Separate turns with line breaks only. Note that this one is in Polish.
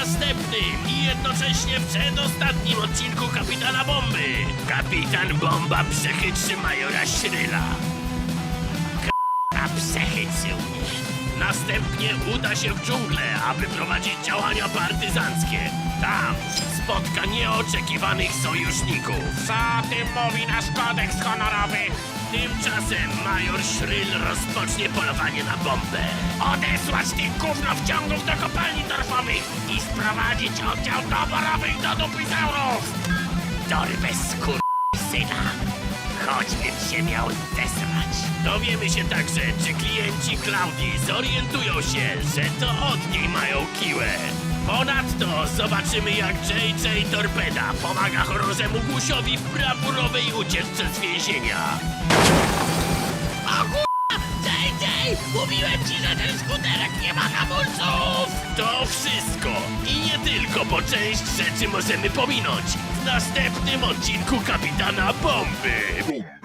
następnym i jednocześnie przedostatnim odcinku Kapitana Bomby. Kapitan Bomba przechytrzy majora Shryla. A przechytrzył mnie. Następnie uda się w dżunglę, aby prowadzić działania partyzanckie. Tam spotka nieoczekiwanych sojuszników.
Co tym mówi nasz kodeks honorowy?
Tymczasem major Shryl rozpocznie polowanie na bombę.
Odesłać tych gównowciągów do kopalni torfowych i sprowadzić oddział doborowych do dupizaurów!
Dorwę syna. Choćbym się miał zesrać. Dowiemy się także, czy klienci Klaudii zorientują się, że to od niej mają kiłę. Ponadto zobaczymy, jak JJ Torpeda pomaga chorążemu Gusiowi w brawurowej ucieczce z więzienia.
O kurwa! JJ! Mówiłem ci, że ten skuterek nie ma hamulców!
To wszystko i nie tylko, bo część rzeczy możemy pominąć w następnym odcinku Kapitana Bomby.